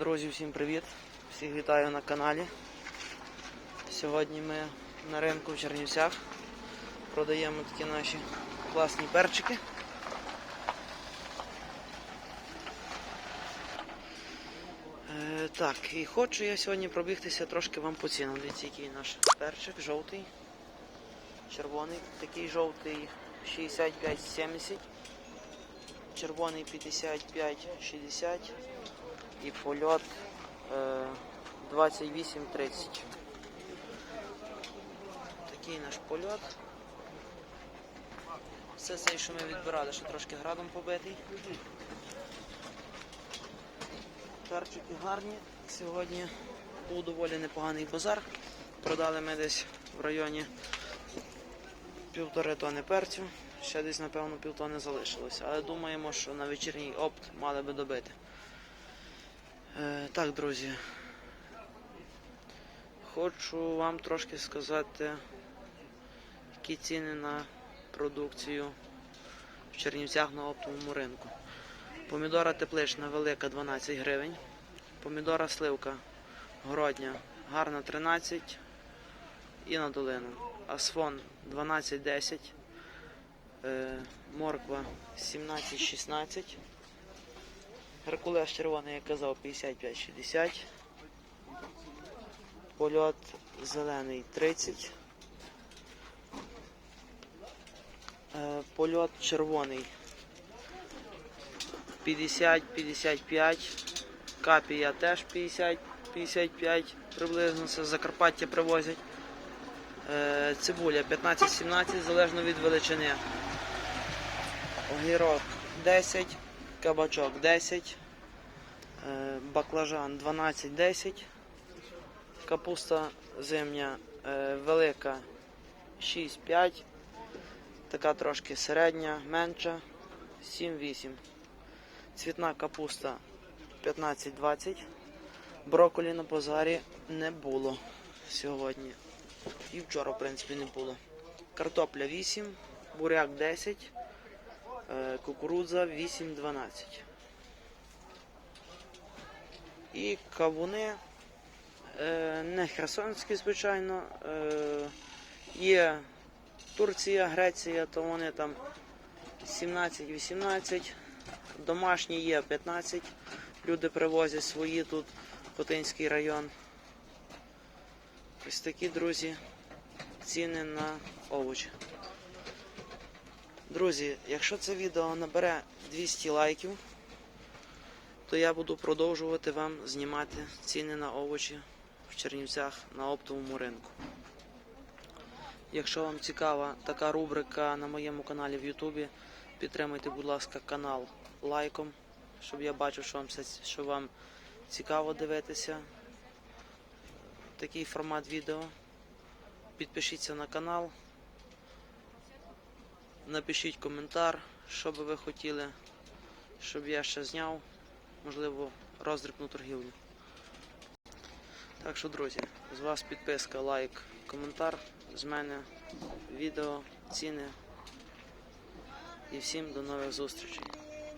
Друзі, всім привіт! Всіх вітаю на каналі. Сьогодні ми на ринку в Чернівцях продаємо такі наші класні перчики. Е, так, і хочу я сьогодні пробігтися трошки вам по цінам. Дивіться, який наш перчик, жовтий, червоний, такий жовтий 65-70, червоний 55-60 і польот е, 28-30. Такий наш польот. Все цей, що ми відбирали, що трошки градом побитий. Перчики гарні. Сьогодні був доволі непоганий базар. Продали ми десь в районі півтори тони перцю. Ще десь, напевно, півтони залишилося. Але думаємо, що на вечірній опт мали би добити. Е, так, друзі. Хочу вам трошки сказати, які ціни на продукцію в Чернівцях на оптовому ринку. Помідора теплична велика 12 гривень. Помідора сливка городня гарна 13 і на долину. Асфон 12-10, е, морква 17-16. Геркулес червоний, як казав, 55-60. Польот зелений 30. Е, Польот червоний 50-55. Капія теж 50-55 приблизно. Це з Закарпаття привозять. Е, Цибуля 15-17 залежно від величини. Огірок 10, кабачок 10, е, баклажан 12-10, капуста зимня е, велика 6-5, така трошки середня, менша 7-8. Цвітна капуста 15-20. Брокколі на базарі не було сьогодні. І вчора, в принципі, не було. Картопля 8, буряк 10, е, кукурудза 8-12. І кавуни е, не херсонські, звичайно. Е, Є Турція, Греція, то вони там 17-18. Домашні є 15. Люди привозять свої тут, Хотинський район. Ось такі, друзі, ціни на овочі. Друзі, якщо це відео набере 200 лайків, то я буду продовжувати вам знімати ціни на овочі в Чернівцях на оптовому ринку. Якщо вам цікава така рубрика на моєму каналі в Ютубі, підтримайте, будь ласка, канал лайком, щоб я бачив, що вам, що вам цікаво дивитися такий формат відео. Підпишіться на канал, напишіть коментар, що би ви хотіли, щоб я ще зняв, можливо, роздрібну торгівлю. Так що, друзі, з вас підписка, лайк, коментар, з мене відео, ціни. І всім до нових зустрічей.